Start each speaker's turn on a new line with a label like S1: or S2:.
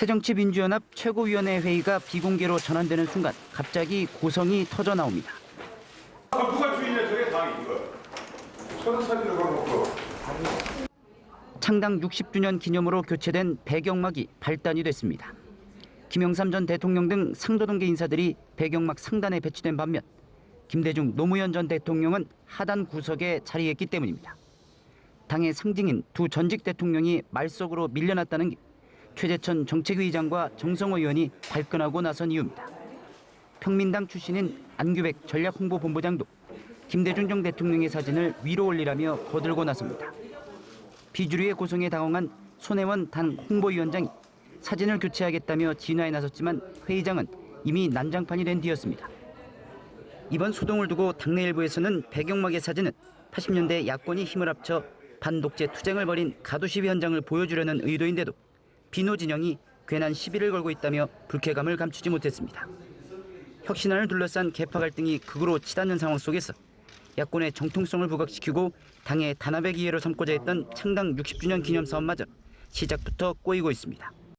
S1: 새정치민주연합 최고위원회 회의가 비공개로 전환되는 순간 갑자기 고성이 터져 나옵니다.
S2: 누가 주인이야 저게 다 이거 천사사진을 걸어놓고
S1: 창당 60주년 기념으로 교체된 배경막이 발단이 됐습니다. 김영삼 전 대통령 등 상도동계 인사들이 배경막 상단에 배치된 반면 김대중 노무현 전 대통령은 하단 구석에 자리했기 때문입니다. 당의 상징인 두 전직 대통령이 말석으로 밀려났다는 게 최재천 정책위 의장과 정성호 의원이 발끈하고 나선 이유입니다. 평민당 출신인 안규백 전략홍보본부장도 김대중 전 대통령의 사진을 위로 올리라며 거들고 나섭니다. 비주류의 고성에 당황한 손혜원 당 홍보위원장이 사진을 교체하겠다며 진화에 나섰지만 회의장은 이미 난장판이 된 뒤였습니다. 이번 소동을 두고 당내 일부에서는 배경막의 사진은 80년대 야권이 힘을 합쳐 반독재 투쟁을 벌인 가두시비 현장을 보여주려는 의도인데도 비노 진영이 괜한 시비를 걸고 있다며 불쾌감을 감추지 못했습니다. 혁신안을 둘러싼 개파 갈등이 극으로 치닫는 상황 속에서 야권의 정통성을 부각시키고 당의 단합의 기회로 삼고자 했던 창당 60주년 기념 사업마저 시작부터 꼬이고 있습니다.